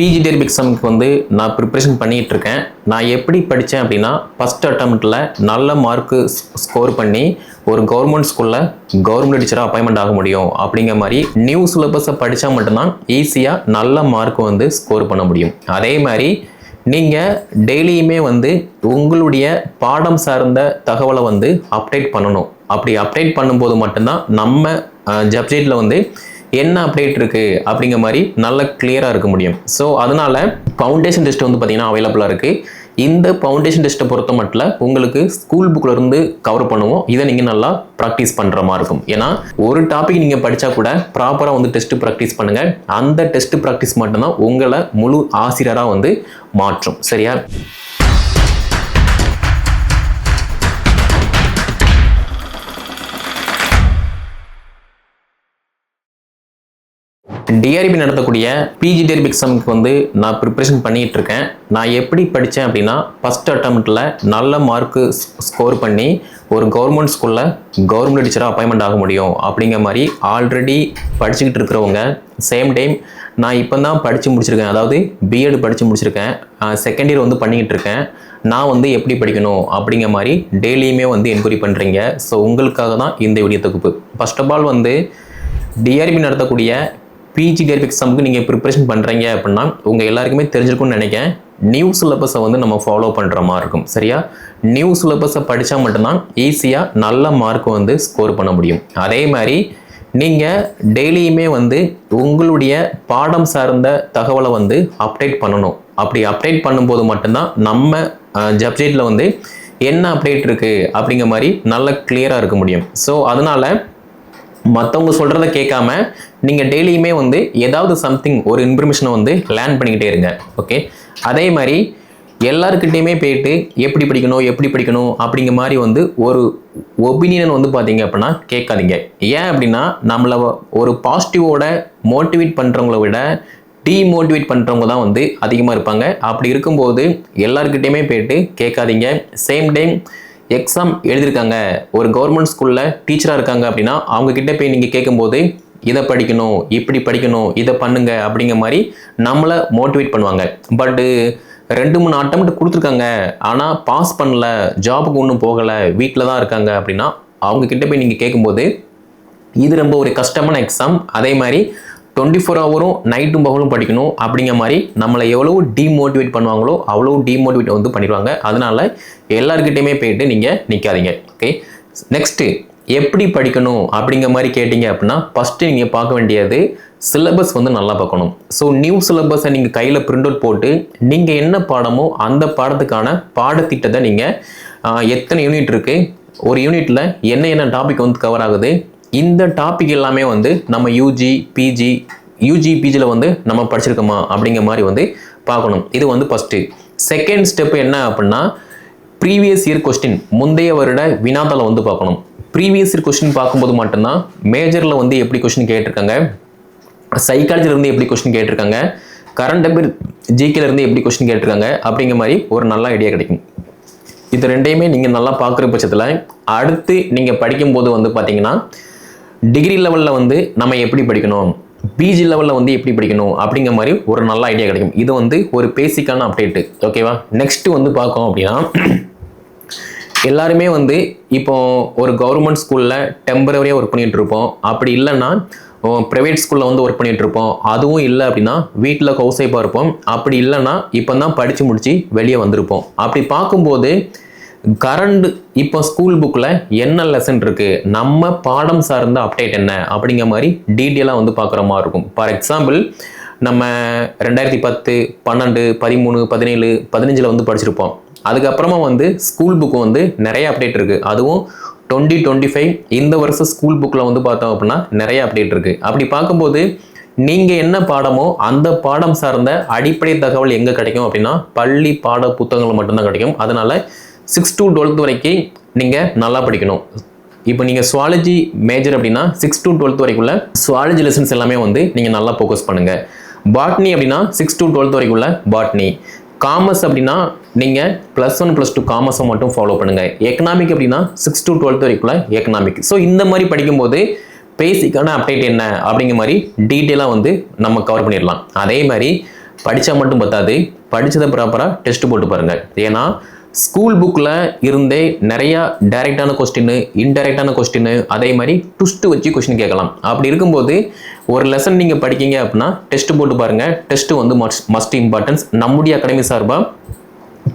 PG TRB எக்ஸாமுக்கு வந்து நான் ப்ரிப்ரேஷன் பண்ணிகிட்டு இருக்கேன் நான் எப்படி படித்தேன் அப்படின்னா ஃபஸ்ட் அட்டம்ப்டில் நல்ல மார்க்கு ஸ்கோர் பண்ணி ஒரு கவர்மெண்ட் ஸ்கூலில் கவர்மெண்ட் டீச்சராக அப்பாயின்மெண்ட் ஆக முடியும். அப்படிங்கிற மாதிரி நியூ சிலபஸை படித்தா மட்டும்தான் ஈஸியாக நல்ல மார்க் வந்து ஸ்கோர் பண்ண முடியும். அதே மாதிரி நீங்கள் டெய்லியுமே வந்து உங்களுடைய பாடம் சார்ந்த தகவலை வந்து அப்டேட் பண்ணணும். அப்படி அப்டேட் பண்ணும்போது மட்டும்தான் நம்ம ஜப்ஜெட்டில் வந்து என்ன அப்டேட் இருக்குது அப்படிங்கிற மாதிரி நல்ல கிளியராக இருக்க முடியும். ஸோ அதனால் ஃபவுண்டேஷன் டெஸ்ட் வந்து பார்த்திங்கன்னா அவைலபிளாக இருக்குது இந்த ஃபவுண்டேஷன் டெஸ்ட்டை பொறுத்த மட்டும் உங்களுக்கு ஸ்கூல் புக்கில் இருந்து கவர் பண்ணுவோம். இதை நீங்கள் நல்லா ப்ராக்டிஸ் பண்ணுற மாதிரி இருக்கும். ஏன்னா ஒரு டாபிக் நீங்கள் படித்தா கூட ப்ராப்பராக வந்து டெஸ்ட் ப்ராக்டிஸ் பண்ணுங்கள் அந்த டெஸ்ட் ப்ராக்டிஸ் மட்டும்தான் உங்களை முழு ஆசிரியராக வந்து மாற்றும். சரியா? டிஆர்பி நடத்தக்கூடிய பிஜி டிஆர்பி எக்ஸாமுக்கு வந்து நான் ப்ரிப்ரேஷன் பண்ணிகிட்டு இருக்கேன் நான் எப்படி படித்தேன் அப்படின்னா ஃபஸ்ட் அட்டம்ப்டில் நல்ல மார்க்கு ஸ்கோர் பண்ணி ஒரு கவர்மெண்ட் ஸ்கூலில் கவர்மெண்ட் டீச்சராக அப்பாயின்மெண்ட் ஆக முடியும் அப்படிங்கிற மாதிரி ஆல்ரெடி படிச்சுக்கிட்டு இருக்கிறவங்க சேம் டைம் நான் இப்போ தான் படித்து முடிச்சிருக்கேன். அதாவது பிஎட் படித்து முடிச்சிருக்கேன். செகண்ட் இயர் வந்து பண்ணிக்கிட்டு இருக்கேன் நான் வந்து எப்படி படிக்கணும் அப்படிங்கிற மாதிரி டெய்லியுமே வந்து என்கொயரி பண்ணுறீங்க ஸோ உங்களுக்காக தான் இந்த வீடியோ தொகுப்பு. ஃபர்ஸ்ட் ஆஃப் ஆல் வந்து டிஆர்பி நடத்தக்கூடிய பிஜி டெரிப் எக்ஸாமுக்கு நீங்கள் ப்ரிப்பரேஷன் பண்ணுறீங்க அப்படின்னா உங்கள் எல்லாருக்குமே தெரிஞ்சிருக்கும்னு நினைக்கிறேன். நியூ சிலபஸை வந்து நம்ம ஃபாலோ பண்ணுற மாதிரி இருக்கும். சரியா? நியூ சிலபஸை படித்தா மட்டும்தான் ஈஸியாக நல்ல மார்க் வந்து ஸ்கோர் பண்ண முடியும். அதே மாதிரி நீங்கள் டெய்லியுமே வந்து உங்களுடைய பாடம் சார்ந்த தகவலை வந்து அப்டேட் பண்ணணும். அப்படி அப்டேட் பண்ணும்போது மட்டும்தான் நம்ம ஜப்ஜெட்டில் வந்து என்ன அப்டேட் இருக்குது அப்படிங்கிற மாதிரி நல்ல கிளியராக இருக்க முடியும். ஸோ அதனால் மற்றவங்க சொல்கிறத கேட்காம நீங்கள் டெய்லியுமே வந்து ஏதாவது சம்திங் ஒரு இன்ஃபர்மேஷனை வந்து லேர்ன் பண்ணிக்கிட்டே இருங்க ஓகே அதே மாதிரி எல்லாருக்கிட்டேயுமே போயிட்டு எப்படி படிக்கணும் எப்படி படிக்கணும் அப்படிங்கிற மாதிரி வந்து ஒரு ஒப்பீனியன் வந்து பார்த்தீங்க அப்படின்னா கேட்காதீங்க. ஏன் அப்படின்னா நம்மளை ஒரு பாசிட்டிவோட மோட்டிவேட் பண்ணுறவங்கள விட டீமோட்டிவேட் பண்ணுறவங்க தான் வந்து அதிகமாக இருப்பாங்க. அப்படி இருக்கும்போது எல்லாருக்கிட்டேயுமே போயிட்டு கேட்காதீங்க. சேம் டைம் எக்ஸாம் எழுதியிருக்காங்க. ஒரு கவர்மெண்ட் ஸ்கூலில் டீச்சராக இருக்காங்க அப்படின்னா அவங்கக்கிட்ட போய் நீங்கள் கேட்கும்போது இதை படிக்கணும் இப்படி படிக்கணும் இதை பண்ணுங்க அப்படிங்கிற மாதிரி நம்மளை மோட்டிவேட் பண்ணுவாங்க. பட்டு ரெண்டு மூணு அட்டம்ப்ட் கொடுத்துருக்காங்க. ஆனால் பாஸ் பண்ணல ஜாபுக்கு ஒன்றும் போகலை வீட்டில் தான் இருக்காங்க அப்படின்னா அவங்கக்கிட்ட போய் நீங்கள் கேட்கும்போது இது ரொம்ப ஒரு கஷ்டமான எக்ஸாம் அதே மாதிரி டுவெண்ட்டி ஃபோர் ஹவரும் நைட்டும் பகலும் படிக்கணும். அப்படிங்கிற மாதிரி நம்மளை எவ்வளோ டீமோட்டிவேட் பண்ணுவாங்களோ அவ்வளோ டீமோட்டிவேட் வந்து பண்ணிடுவாங்க. அதனால் எல்லாருக்கிட்டையுமே போயிட்டு நீங்கள் நிற்காதீங்க ஓகே நெக்ஸ்ட்டு எப்படி படிக்கணும் அப்படிங்கிற மாதிரி கேட்டிங்க அப்படின்னா ஃபஸ்ட்டு நீங்கள் பார்க்க வேண்டியது சிலபஸ் வந்து நல்லா பார்க்கணும். ஸோ நியூ சிலபஸை நீங்கள் கையில் பிரிண்ட் அவுட் போட்டு நீங்கள் என்ன பாடமோ அந்த பாடத்துக்கான பாடத்திட்டத்தை நீங்கள் எத்தனை யூனிட் இருக்குது ஒரு யூனிட்டில் என்ன என்ன டாபிக் வந்து கவர் ஆகுது? இந்த டாபிக் எல்லாமே வந்து நம்ம யூஜி பிஜி யூஜி பிஜியில் வந்து நம்ம படிச்சிருக்கோமா அப்படிங்கிற மாதிரி வந்து பார்க்கணும். இது வந்து ஃபஸ்ட்டு செகண்ட் ஸ்டெப் என்ன அப்படின்னா ப்ரீவியஸ் இயர் கொஸ்டின் முந்தைய வருட வினாத்தாளை வந்து பார்க்கணும். ப்ரீவியஸ் இயர் கொஸ்டின் பார்க்கும்போது மட்டும்தான் மேஜரில் வந்து எப்படி கொஸ்டின் கேட்டிருக்காங்க சைக்காலஜிலேருந்து எப்படி கொஸ்டின் கேட்டிருக்காங்க கரண்ட் அஃபேர் ஜிகேலேருந்து எப்படி கொஸ்டின் கேட்டிருக்காங்க அப்படிங்கிற மாதிரி ஒரு நல்ல ஐடியா கிடைக்கும். இது ரெண்டையுமே நீங்கள் நல்லா பார்க்குற பட்சத்தில் அடுத்து நீங்கள் படிக்கும்போது வந்து பார்த்தீங்கன்னா டிகிரி லெவலில் வந்து நம்ம எப்படி படிக்கணும்? பிஜி லெவலில் வந்து எப்படி படிக்கணும்? அப்படிங்கிற மாதிரி ஒரு நல்ல ஐடியா கிடைக்கும். இது வந்து ஒரு பேசிக்கான அப்டேட்டு ஓகேவா நெக்ஸ்ட்டு வந்து பார்க்கோம் அப்படின்னா எல்லாருமே வந்து இப்போ ஒரு கவர்மெண்ட் ஸ்கூலில் டெம்பரவரியாக ஒர்க் பண்ணிகிட்டு இருப்போம். அப்படி இல்லைன்னா ப்ரைவேட் ஸ்கூலில் வந்து ஒர்க் பண்ணிகிட்டு இருப்போம். அதுவும் இல்லை அப்படின்னா வீட்டில் ஹவுஸ் ஒய்ஃபாக இருப்போம். அப்படி இல்லைன்னா இப்போ தான் படித்து முடித்து வெளியே வந்திருப்போம். அப்படி பார்க்கும்போது கரண்ட் இப்போ ஸ்கூல் புக்கில் என்ன லெசன் இருக்குது நம்ம பாடம் சார்ந்த அப்டேட் என்ன? அப்படிங்கிற மாதிரி டீட்டெயிலாக வந்து பார்க்குற மாதிரி இருக்கும். ஃபார் எக்ஸாம்பிள் நம்ம ரெண்டாயிரத்தி பத்து பன்னெண்டு பதிமூணு பதினேழு பதினஞ்சில் வந்து படிச்சிருப்போம். அதுக்கப்புறமா வந்து ஸ்கூல் புக்கு வந்து நிறைய அப்டேட் இருக்குது அதுவும் டுவெண்ட்டி டுவெண்ட்டி ஃபைவ் இந்த வருஷம் ஸ்கூல் புக்கில் வந்து பார்த்தோம் அப்படின்னா நிறைய அப்டேட் இருக்குது அப்படி பார்க்கும்போது நீங்கள் என்ன பாடமோ அந்த பாடம் சார்ந்த அடிப்படை தகவல் எங்கே கிடைக்கும் அப்படின்னா பள்ளி பாட புத்தகங்கள் மட்டும்தான் கிடைக்கும். அதனால் சிக்ஸ் டு டுவெல்த் வரைக்கும் நீங்கள் நல்லா படிக்கணும். இப்போ நீங்கள் சுவாலஜி மேஜர் அப்படின்னா சிக்ஸ் டு டுவெல்த் வரைக்குள்ள சுவாலஜி லெசன்ஸ் எல்லாமே வந்து நீங்கள் நல்லா ஃபோக்கஸ் பண்ணுங்கள் பாட்னி அப்படின்னா சிக்ஸ் டு டுவெல்த் வரைக்குள்ள பாட்னி காமர்ஸ் அப்படின்னா நீங்கள் ப்ளஸ் ஒன் ப்ளஸ் டூ காமர்ஸை மட்டும் ஃபாலோ பண்ணுங்கள் எக்கனாமிக் அப்படின்னா சிக்ஸ் டு டுவெல்த் வரைக்குள்ள எக்கனாமிக் ஸோ இந்த மாதிரி படிக்கும்போது பேசிக்கான அப்டேட் என்ன? அப்படிங்கிற மாதிரி டீட்டெயிலாக வந்து நம்ம கவர் பண்ணிடலாம். அதே மாதிரி படித்தா மட்டும் பத்தாது. படித்ததை ப்ராப்பராக டெஸ்ட் போட்டு பாருங்கள் ஏன்னா ஸ்கூல் புக்கில் இருந்தே நிறையா டைரெக்டான கொஸ்டின் இன்டைரக்டான கொஸ்டின் அதே மாதிரி ட்விஸ்ட்டு வச்சு கொஸ்டின் கேட்கலாம். அப்படி இருக்கும்போது ஒரு லெசன் நீங்கள் படிக்கீங்க அப்படின்னா டெஸ்ட் போட்டு பாருங்கள் டெஸ்ட்டு வந்து மஸ்ட் மஸ்ட் இம்பார்ட்டன்ஸ் நம்முடைய அகாடமி சார்பாக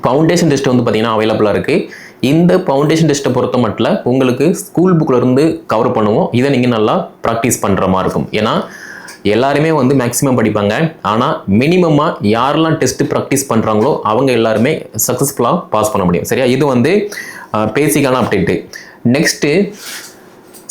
ஃபவுண்டேஷன் டெஸ்ட் வந்து பார்த்திங்கன்னா அவைலபிளாக இருக்குது இந்த ஃபவுண்டேஷன் டெஸ்ட்டை பொறுத்த மட்டும் உங்களுக்கு ஸ்கூல் புக்கில் இருந்து கவர் பண்ணுவோம். இதை நீங்கள் நல்லா ப்ராக்டிஸ் பண்ணுற மாதிரி இருக்கும். ஏன்னா எல்லாருமே வந்து மேக்ஸிமம் படிப்பாங்க. ஆனால் மினிமமாக யாரெல்லாம் டெஸ்ட் ப்ராக்டிஸ் பண்ணுறாங்களோ அவங்க எல்லாருமே சக்ஸஸ்ஃபுல்லாக பாஸ் பண்ண முடியும். சரியா? இது வந்து பேசிக்கான அப்டேட்டு நெக்ஸ்ட்டு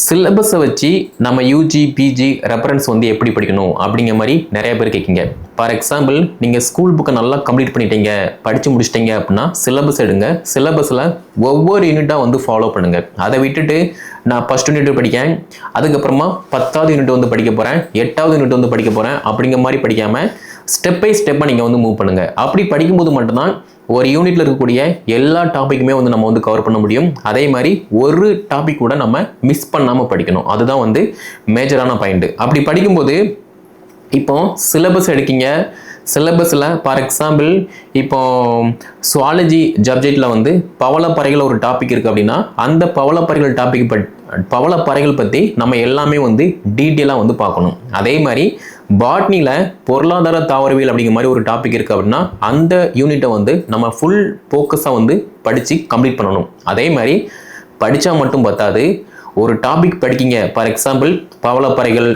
சிலபஸை வச்சு நம்ம யூஜி பிஜி ரெஃபரன்ஸ் வந்து எப்படி படிக்கணும் அப்படிங்கிற மாதிரி நிறைய பேர் கேட்கிங்க. ஃபார் எக்ஸாம்பிள் நீங்கள் ஸ்கூல் புக்கை நல்லா கம்ப்ளீட் பண்ணிட்டீங்க படித்து முடிச்சிட்டீங்க அப்படின்னா சிலபஸ் எடுங்க. சிலபஸில் ஒவ்வொரு யூனிட்டாக வந்து ஃபாலோ பண்ணுங்கள் அதை விட்டுட்டு நான் ஃபஸ்ட் யூனிட் படிக்கேன் அதுக்கப்புறமா பத்தாவது யூனிட் வந்து படிக்க போகிறேன் எட்டாவது யூனிட் வந்து படிக்க போகிறேன் அப்படிங்கிற மாதிரி படிக்காமல் ஸ்டெப் பை ஸ்டெப்பாக நீங்கள் வந்து மூவ் பண்ணுங்கள் அப்படி படிக்கும்போது மட்டும்தான் ஒரு யூனிட்ல இருக்கக்கூடிய எல்லா டாப்பிக்குமே வந்து நம்ம வந்து கவர் பண்ண முடியும். அதே மாதிரி ஒரு டாபிக் கூட நம்ம மிஸ் பண்ணாமல் படிக்கணும். அதுதான் வந்து மேஜரான பாயிண்ட் அப்படி படிக்கும்போது இப்போ சிலபஸ் எடுக்கீங்க. சிலபஸில் ஃபார் எக்ஸாம்பிள் இப்போ சுவாலஜி சப்ஜெக்டில் வந்து பவளப்பறைகள் ஒரு டாபிக் இருக்குது அப்படின்னா அந்த பவளப்பறைகள் டாபிக் பட் பவளப்பறைகள் பற்றி நம்ம எல்லாமே வந்து டீட்டெயிலாக வந்து பார்க்கணும். அதே மாதிரி பாட்னியில் பொருளாதார தாவரவியல் அப்படிங்கிற மாதிரி ஒரு டாபிக் இருக்குது அப்படின்னா அந்த யூனிட்டை வந்து நம்ம ஃபுல் ஃபோக்கஸாக வந்து படித்து கம்ப்ளீட் பண்ணணும். அதே மாதிரி படித்தா மட்டும் பத்தாது. ஒரு டாபிக் படிக்கிங்க ஃபார் எக்ஸாம்பிள் பவளப்பறைகள்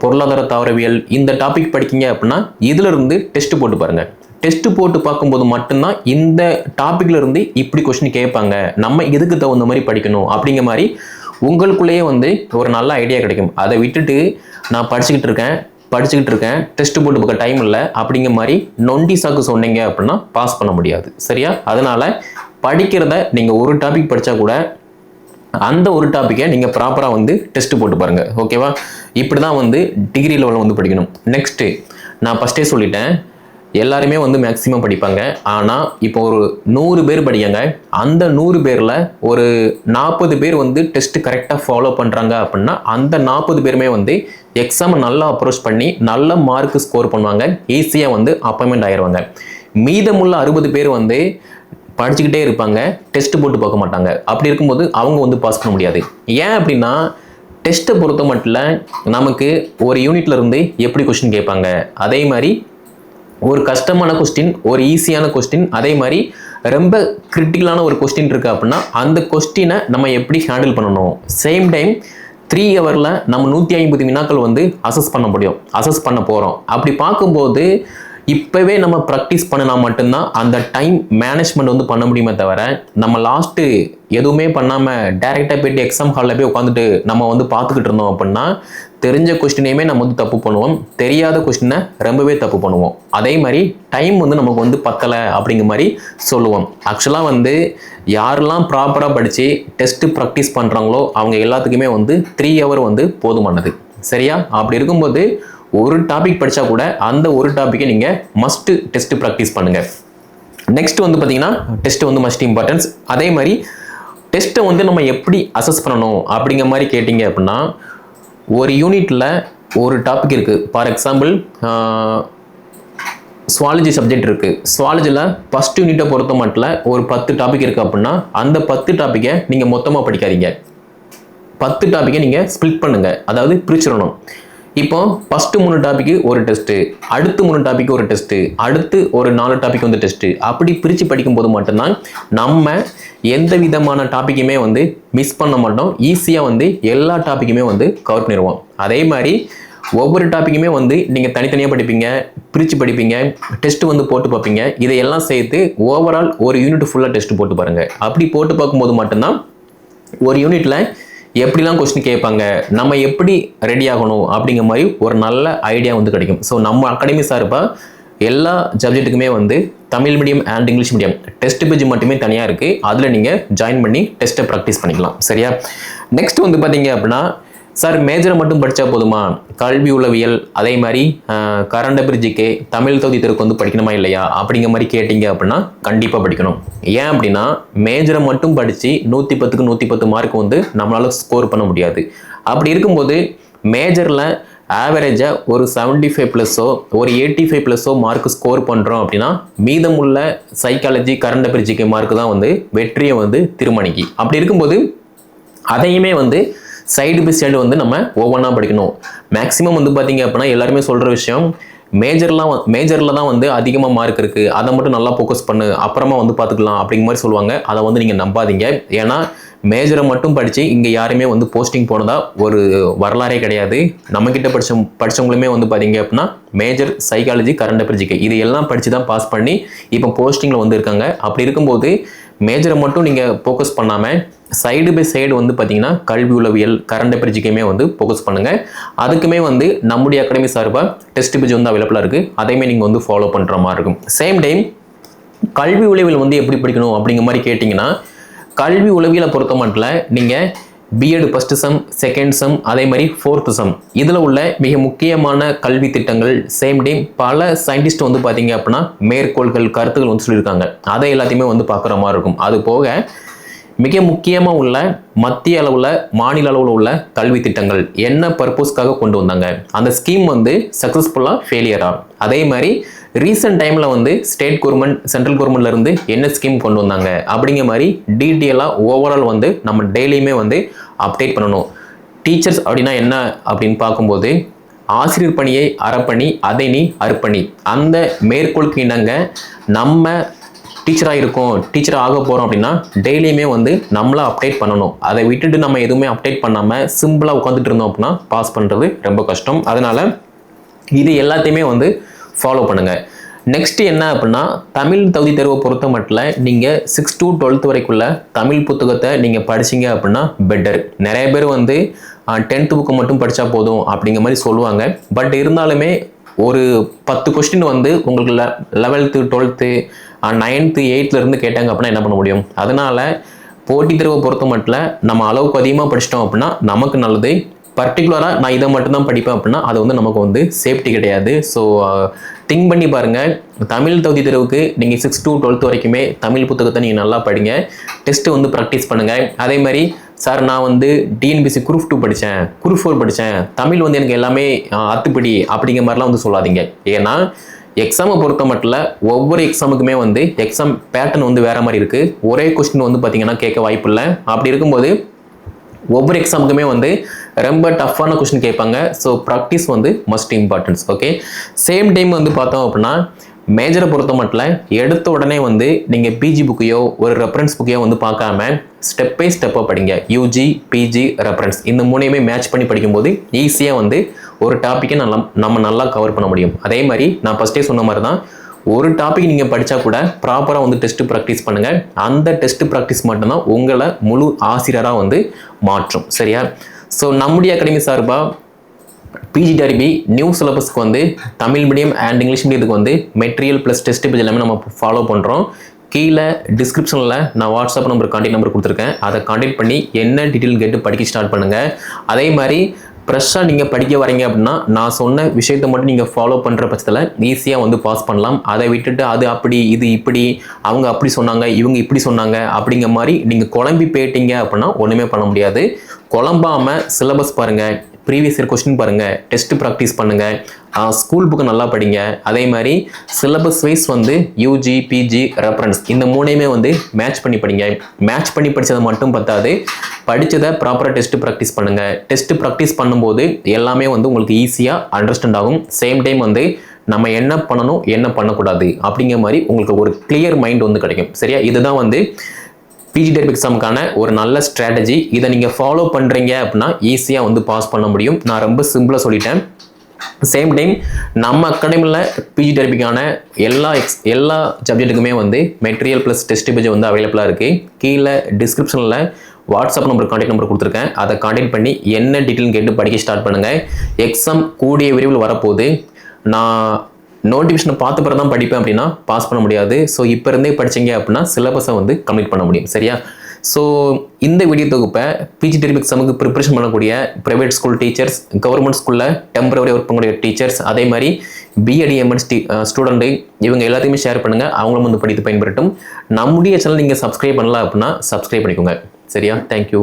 பொருளாதார தாவரவியல் இந்த டாபிக் படிக்கீங்க அப்படின்னா இதிலிருந்து டெஸ்ட் போட்டு பாருங்கள் டெஸ்ட் போட்டு பார்க்கும்போது மட்டும்தான் இந்த டாபிக்ல இருந்து இப்படி கொஸ்டின் கேட்பாங்க. நம்ம எதுக்கு தகுந்த மாதிரி படிக்கணும் அப்படிங்கிற மாதிரி உங்களுக்குள்ளேயே வந்து ஒரு நல்ல ஐடியா கிடைக்கும். அதை விட்டுட்டு நான் படிச்சுக்கிட்டு இருக்கேன். படிச்சுக்கிட்டு இருக்கேன். டெஸ்ட் போட்டு பார்க்க டைம் இல்லை. அப்படிங்கிற மாதிரி நொண்டி சாக்கு சொன்னீங்க அப்படின்னா பாஸ் பண்ண முடியாது. சரியா? அதனால படிக்கிறத நீங்கள் ஒரு டாபிக் படித்தா கூட அந்த ஒரு டாப்பிக்கை நீங்கள் ப்ராப்பராக வந்து டெஸ்ட் போட்டு பாருங்கள் ஓகேவா இப்படி தான் வந்து டிகிரி லெவலில் வந்து படிக்கணும். நெக்ஸ்ட்டு நான் ஃபஸ்ட்டே சொல்லிட்டேன். எல்லாருமே வந்து மேக்ஸிமம் படிப்பாங்க. ஆனால் இப்போ ஒரு நூறு பேர் படிக்காங்க அந்த நூறு பேரில் ஒரு நாற்பது பேர் வந்து டெஸ்ட் கரெக்டாக ஃபாலோ பண்ணுறாங்க அப்படின்னா அந்த நாற்பது பேருமே வந்து எக்ஸாமை நல்லா அப்ரோச் பண்ணி நல்ல மார்க் ஸ்கோர் பண்ணுவாங்க. ஈஸியாக வந்து அப்பாயின்மெண்ட் ஆயிடுவாங்க. மீதமுள்ள அறுபது பேர் வந்து படிச்சுக்கிட்டே இருப்பாங்க. டெஸ்ட் போட்டு பார்க்க மாட்டாங்க. அப்படி இருக்கும்போது அவங்க வந்து பாஸ் பண்ண முடியாது. ஏன் அப்படின்னா டெஸ்ட்டை பொறுத்த மட்டும் நமக்கு ஒரு யூனிட்லேருந்து எப்படி கொஸ்டின் கேட்பாங்க? அதே மாதிரி ஒரு கஷ்டமான கொஸ்டின் ஒரு ஈஸியான கொஸ்டின் அதே மாதிரி ரொம்ப கிரிட்டிக்கலான ஒரு கொஸ்டின் இருக்குது அப்படின்னா அந்த கொஸ்டினை நம்ம எப்படி ஹேண்டில் பண்ணணும்? சேம் டைம் த்ரீ ஹவரில் நம்ம நூற்றி ஐம்பது வினாக்கள் வந்து அசஸ் பண்ண முடியும். அசஸ் பண்ண போகிறோம் அப்படி பார்க்கும்போது இப்போவே நம்ம ப்ராக்டிஸ் பண்ணினா மட்டும்தான் அந்த டைம் மேனேஜ்மெண்ட் வந்து பண்ண முடியுமே தவிர நம்ம லாஸ்ட்டு எதுவுமே பண்ணாமல் டேரெக்டாக போயிட்டு எக்ஸாம் ஹாலில் போய் உட்காந்துட்டு நம்ம வந்து பார்த்துக்கிட்டு இருந்தோம் அப்படின்னா தெரிஞ்ச கொஸ்டினையுமே நம்ம வந்து தப்பு பண்ணுவோம். தெரியாத கொஸ்டினை ரொம்பவே தப்பு பண்ணுவோம். அதே மாதிரி டைம் வந்து நமக்கு வந்து பத்தலை அப்படிங்கிற மாதிரி சொல்லுவோம். ஆக்சுவலாக வந்து யாரெல்லாம் ப்ராப்பராக படித்து டெஸ்ட்டு ப்ராக்டிஸ் பண்ணுறாங்களோ அவங்க எல்லாத்துக்குமே வந்து த்ரீ ஹவர் வந்து போதுமானது. சரியா? அப்படி இருக்கும்போது ஒரு டாபிக் படித்தா கூட அந்த ஒரு டாப்பிக்கை நீங்கள் மஸ்ட்டு டெஸ்ட்டு ப்ராக்டிஸ் பண்ணுங்கள் நெக்ஸ்ட் வந்து பார்த்தீங்கன்னா டெஸ்ட் வந்து மஸ்ட் இம்பார்ட்டன்ஸ் அதே மாதிரி டெஸ்ட்டை வந்து நம்ம எப்படி அசஸ் பண்ணணும் அப்படிங்கிற மாதிரி கேட்டிங்க அப்படின்னா ஒரு யூனிட்டில் ஒரு டாபிக் இருக்குது ஃபார் எக்ஸாம்பிள் சுவாலஜி சப்ஜெக்ட் இருக்குது சுவாலஜியில் ஃபஸ்ட் யூனிட்டை பொறுத்த மட்டும் ஒரு பத்து டாபிக் இருக்குது அப்படின்னா அந்த பத்து டாப்பிக்கை நீங்கள் மொத்தமாக படிக்காதீங்க. பத்து டாப்பிக்கை நீங்கள் ஸ்ப்ளிட் பண்ணுங்கள் அதாவது பிரிச்சிடணும். இப்போ ஃபஸ்ட்டு மூணு டாபிக்கு ஒரு டெஸ்ட்டு அடுத்து மூணு டாபிக் ஒரு டெஸ்ட்டு அடுத்து ஒரு நாலு டாபிக் வந்து டெஸ்ட்டு அப்படி பிரித்து படிக்கும்போது மட்டும்தான் நம்ம எந்த விதமான டாப்பிக்குமே வந்து மிஸ் பண்ண மாட்டோம். ஈஸியாக வந்து எல்லா டாப்பிக்குமே வந்து கவர் பண்ணிடுவோம். அதே மாதிரி ஒவ்வொரு டாப்பிக்குமே வந்து நீங்கள் தனித்தனியாக படிப்பீங்க பிரித்து படிப்பீங்க டெஸ்ட்டு வந்து போட்டு பார்ப்பீங்க. இதையெல்லாம் சேர்த்து ஓவரால் ஒரு யூனிட் ஃபுல்லாக டெஸ்ட் போட்டு பாருங்கள் அப்படி போட்டு பார்க்கும்போது மட்டும்தான் ஒரு யூனிட்டில் எப்படிலாம் கொஸ்டின் கேட்பாங்க? நம்ம எப்படி ரெடி ஆகணும்? அப்படிங்கிற மாதிரி ஒரு நல்ல ஐடியா வந்து கிடைக்கும். ஸோ நம்ம அகாடமி சார்பாக எல்லா சப்ஜெக்ட்டுக்குமே வந்து Tamil medium and English medium test page மட்டுமே தனியாக இருக்குது அதில் நீங்கள் ஜாயின் பண்ணி டெஸ்ட்டை ப்ராக்டிஸ் பண்ணிக்கலாம். சரியா? நெக்ஸ்ட் வந்து பார்த்தீங்க அப்படின்னா சார் மேஜரை மட்டும் படித்தா போதுமா? கல்வி உளவியல் அதே மாதிரி கரண்ட் அபிரிஜிக்கு தமிழ் தொகுதி தெருக்கு வந்து படிக்கணுமா இல்லையா? அப்படிங்கிற மாதிரி கேட்டிங்க அப்படின்னா கண்டிப்பாக படிக்கணும். ஏன் அப்படின்னா மேஜரை மட்டும் படித்து நூற்றி பத்துக்கு நூற்றி பத்து மார்க் வந்து நம்மளால் ஸ்கோர் பண்ண முடியாது. அப்படி இருக்கும்போது மேஜரில் ஆவரேஜாக ஒரு செவன்ட்டி ஃபைவ் ப்ளஸோ ஒரு எயிட்டி ஃபைவ் ப்ளஸ்ஸோ மார்க் ஸ்கோர் பண்ணுறோம் அப்படின்னா மீதமுள்ள சைக்காலஜி கரண்ட் பிரிட்ஜுக்கு மார்க் தான் வந்து வெற்றியை வந்து திருமணிக்கு. அப்படி இருக்கும்போது அதையுமே வந்து சைடு பை சைடு வந்து நம்ம ஒவ்வொன்றா படிக்கணும். மேக்ஸிமம் வந்து பார்த்தீங்க அப்படின்னா எல்லாருமே சொல்கிற விஷயம் மேஜர்லாம் மேஜரில் தான் வந்து அதிகமாக மார்க் இருக்குது அதை மட்டும் நல்லா ஃபோக்கஸ் பண்ணு. அப்புறமா வந்து பார்த்துக்கலாம் அப்படிங்கிற மாதிரி சொல்லுவாங்க. அதை வந்து நீங்கள் நம்பாதீங்க. ஏன்னா மேஜரை மட்டும் படித்து இங்கே யாருமே வந்து போஸ்டிங் போனதா ஒரு வரலாறே கிடையாது. நம்மக்கிட்ட படிச்ச படித்தவங்களுமே வந்து பார்த்தீங்க அப்படின்னா மேஜர் சைக்காலஜி கரண்ட் அஃபேர் இது எல்லாம் படித்து தான் பாஸ் பண்ணி இப்போ போஸ்டிங்கில் வந்து இருக்காங்க. அப்படி இருக்கும்போது மேஜரை மட்டும் நீங்கள் ஃபோக்கஸ் பண்ணாமல் சைடு பை சைடு வந்து பார்த்தீங்கன்னா கல்வி உளவியல் கரண்ட் பிரிட்ஜுக்குமே வந்து ஃபோக்கஸ் பண்ணுங்கள் அதுக்குமே வந்து நம்முடைய அகாடமி சார்பாக டெஸ்ட் பிரிட்ஜ் வந்து அவைலபிளாக இருக்குது அதையுமே நீங்கள் வந்து ஃபாலோ பண்ணுற மாதிரி இருக்கும். சேம் டைம் கல்வி உளவியல் வந்து எப்படி படிக்கணும் அப்படிங்கிற மாதிரி கேட்டிங்கன்னா கல்வி உளவியலை பொறுத்த மட்டும் நீங்கள் BEd first sem second sem அதே மாதிரி ஃபோர்த்து செம் இதில் உள்ள மிக முக்கியமான கல்வி திட்டங்கள் சேம் டைம் பல சயின்டிஸ்ட் வந்து பார்த்தீங்க அப்படின்னா மேற்கோள்கள் கருத்துக்கள் வந்து சொல்லியிருக்காங்க. அதை எல்லாத்தையுமே வந்து பார்க்குற மாதிரி இருக்கும். அது போக மிக முக்கியமாக உள்ள மத்திய அளவில் மாநில அளவில் உள்ள கல்வி திட்டங்கள் என்ன பர்பஸ்க்காக கொண்டு வந்தாங்க? அந்த ஸ்கீம் வந்து சக்ஸஸ்ஃபுல்லாக ஃபெயிலியரா அதே மாதிரி ரீசெண்ட் டைமில் வந்து ஸ்டேட் கவர்மெண்ட் சென்ட்ரல் கவர்மெண்ட்லேருந்து என்ன ஸ்கீம் கொண்டு வந்தாங்க? அப்படிங்கிற மாதிரி டீட்டெயிலாக ஓவரால் வந்து நம்ம டெய்லியுமே வந்து அப்டேட் பண்ணணும். டீச்சர்ஸ் அப்படின்னா என்ன அப்படின்னு பார்க்கும்போது ஆசிரியர் பணியை அறப்பணி அதை நீ அர்ப்பணி. அந்த மேற்கோளுக்கு இணங்க நம்ம டீச்சராக இருக்கோம் டீச்சர் ஆக போகிறோம் அப்படின்னா டெய்லியுமே வந்து நம்மளை அப்டேட் பண்ணணும். அதை விட்டுட்டு நம்ம எதுவுமே அப்டேட் பண்ணாமல் சிம்பிளாக உட்காந்துட்டு இருந்தோம் அப்படின்னா பாஸ் பண்ணுறது ரொம்ப கஷ்டம். அதனால் இது எல்லாத்தையுமே வந்து ஃபாலோ பண்ணுங்கள் நெக்ஸ்ட் என்ன அப்படின்னா தமிழ் தகுதி தேர்வை பொறுத்த மட்டும் நீங்கள் சிக்ஸ் டு டுவெல்த் வரைக்குள்ள தமிழ் புத்தகத்தை நீங்கள் படிச்சீங்க அப்படின்னா பெட்டர் நிறைய பேர் வந்து டென்த்து புக்கு மட்டும் படித்தா போதும் அப்படிங்கிற மாதிரி சொல்லுவாங்க. பட் இருந்தாலுமே ஒரு பத்து கொஸ்டின் வந்து உங்களுக்கு லெ லெவல்த்து டுவெல்த்து நைன்த்து இருந்து கேட்டாங்க அப்படின்னா என்ன பண்ண முடியும்? அதனால் போட்டித் தேர்வை பொறுத்த மட்டும் நம்ம அளவுக்கு அதிகமாக படிச்சிட்டோம் அப்படின்னா நமக்கு நல்லது. பர்டிகுலராக நான் இதை மட்டும்தான் படிப்பேன் அப்படின்னா அது வந்து நமக்கு வந்து சேஃப்டி கிடையாது. ஸோ திங்க் பண்ணி பாருங்கள் தமிழ் தகுதி தேர்வுக்கு நீங்கள் சிக்ஸ் டு டுவெல்த் வரைக்குமே தமிழ் புத்தகத்தை நீங்கள் நல்லா படிங்க. டெஸ்ட்டு வந்து ப்ராக்டிஸ் பண்ணுங்கள் அதே மாதிரி சார் நான் வந்து டிஎன்பிசி குரூப் டூ படித்தேன் குரூப் ஃபோர் படித்தேன் தமிழ் வந்து எனக்கு எல்லாமே அத்துப்படி அப்படிங்கிற மாதிரிலாம் வந்து சொல்லாதீங்க. ஏன்னா எக்ஸாமை பொறுத்த மட்டும் ஒவ்வொரு எக்ஸாமுக்குமே வந்து எக்ஸாம் பேட்டர்ன் வந்து வேற மாதிரி இருக்குது ஒரே கொஸ்டின் வந்து பார்த்தீங்கன்னா கேட்க வாய்ப்பு இல்லை. அப்படி இருக்கும்போது ஒவ்வொரு எக்ஸாமுக்குமே வந்து ரொம்ப டஃப்பான கொஸ்டின் கேட்பாங்க. ஸோ ப்ராக்டிஸ் வந்து must importance okay same time வந்து பார்த்தோம் அப்படின்னா மேஜரை பொறுத்த மட்டும் எடுத்த உடனே வந்து நீங்கள் பிஜி புக்கையோ ஒரு ரெஃபரன்ஸ் புக்கையோ வந்து பார்க்காம ஸ்டெப் பை ஸ்டெப்பாக படிங்க. யூஜி பிஜி ரெஃபரன்ஸ் இந்த மூணையுமே மேட்ச் பண்ணி படிக்கும்போது ஈஸியாக வந்து ஒரு டாப்பிக்கை நல்லா நம்ம நல்லா கவர் பண்ண முடியும். அதே மாதிரி நான் ஃபஸ்ட்டே சொன்ன மாதிரி தான் ஒரு டாபிக் நீங்கள் படித்தா கூட ப்ராப்பராக வந்து டெஸ்ட்டு ப்ராக்டிஸ் பண்ணுங்கள் அந்த டெஸ்ட்டு ப்ராக்டிஸ் மட்டும்தான் உங்களை முழு ஆசிரியராக வந்து மாற்றும். சரியா? ஸோ நம்முடைய அகாடமி சார்பாக பிஜிடிஆர்பி நியூ சிலபஸ்க்கு வந்து தமிழ் மீடியம் அண்ட் இங்கிலீஷ் மீடியத்துக்கு வந்து மெட்டீரியல் ப்ளஸ் டெஸ்ட் பேஜ் எல்லாமே நம்ம ஃபாலோ பண்ணுறோம் கீழே டிஸ்கிரிப்ஷனில் நான் வாட்ஸ்அப் நம்பர் கான்டாக்ட் நம்பர் கொடுத்துருக்கேன். அதை கான்டாக்ட் பண்ணி என்ன டீட்டெயில் கேட்டு படிக்க ஸ்டார்ட் பண்ணுங்கள் அதே மாதிரி ஃப்ரெஷ்ஷாக நீங்கள் படிக்க வரீங்க அப்படின்னா நான் சொன்ன விஷயத்தை மட்டும் நீங்கள் ஃபாலோ பண்ணுற பட்சத்தில் ஈஸியாக வந்து பாஸ் பண்ணலாம். அதை விட்டுட்டு அது அப்படி இது இப்படி அவங்க அப்படி சொன்னாங்க இவங்க இப்படி சொன்னாங்க அப்படிங்கிற மாதிரி நீங்கள் குழம்பி போயிட்டீங்க அப்படின்னா ஒன்றுமே பண்ண முடியாது. குழம்பாமல் சிலபஸ் பாருங்கள் ப்ரீவியஸ் இயர் கொஸ்டின் பாருங்கள் டெஸ்ட் ப்ராக்டிஸ் பண்ணுங்கள் ஸ்கூல் புக்கு நல்லா படிங்க. அதே மாதிரி சிலபஸ் வைஸ் வந்து யூஜி பிஜி ரெஃபரன்ஸ் இந்த மூணையுமே வந்து மேட்ச் பண்ணி படிங்க. மேட்ச் பண்ணி படித்ததை மட்டும் பத்தாது படித்ததை ப்ராப்பராக டெஸ்ட் ப்ராக்டிஸ் பண்ணுங்கள் டெஸ்ட் ப்ராக்டிஸ் பண்ணும்போது எல்லாமே வந்து உங்களுக்கு ஈஸியாக அண்டர்ஸ்டாண்ட் ஆகும். சேம் டைம் வந்து நம்ம என்ன பண்ணணும் என்ன பண்ணக்கூடாது அப்படிங்கிற மாதிரி உங்களுக்கு ஒரு கிளியர் மைண்ட் வந்து கிடைக்கும். சரியா? இதுதான் வந்து பிஜி டெட் எக்ஸாமுக்கான ஒரு நல்ல ஸ்ட்ராட்டஜி இதை நீங்கள் ஃபாலோ பண்ணுறீங்க அப்படின்னா ஈஸியாக வந்து பாஸ் பண்ண முடியும். நான் ரொம்ப சிம்பிளாக சொல்லிட்டேன். சேம் டைம் நம்ம அகாடமியில் பிஜி டெரபிக்கான எல்லா எக்ஸ் எல்லா சப்ஜெக்ட்டுக்குமே வந்து மெட்டீரியல் ப்ளஸ் டெஸ்ட் பேஜ் வந்து அவைலபிளாக இருக்குது கீழே டிஸ்கிரிப்ஷனில் வாட்ஸ்அப் நம்பர் காண்டாக்ட் நம்பர் கொடுத்துருக்கேன். அதை காண்டாக்ட் பண்ணி என்ன டீட்டெயில் கேட்டு படிக்க ஸ்டார்ட் பண்ணுங்கள் எக்ஸாம் கூடிய விரைவில் வரப்போகுது. நான் நோட்டிஃபிகேஷனை பார்த்த பிறகு தான் படிப்பேன் அப்படின்னா பாஸ் பண்ண முடியாது. ஸோ இப்போ இருந்தே படிச்சீங்க அப்படின்னா சிலபஸை வந்து கம்ப்ளீட் பண்ண முடியும். சரியா? ஸோ இந்த வீடியோ தொகுப்பை பிஜி டெரிபிக் எக்ஸாமுக்கு ப்ரிப்பரேஷன் பண்ணக்கூடிய ப்ரைவேட் ஸ்கூல் டீச்சர்ஸ் கவர்மெண்ட் ஸ்கூலில் டெம்பரவரி ஒர்க் பண்ணக்கூடிய டீச்சர்ஸ் அதே மாதிரி பிஎடிஎம்என்ஸ்டி டி ஸ்டூடெண்ட்டு இவங்க எல்லாத்தையுமே ஷேர் பண்ணுங்கள் அவங்களும் வந்து படித்து பயன்பெறட்டும். நம்முடைய சேனல் நீங்கள் சப்ஸ்கிரைப் பண்ணலாம் அப்படின்னா சப்ஸ்கிரைப் பண்ணிக்கோங்க. சரியா? தேங்க்யூ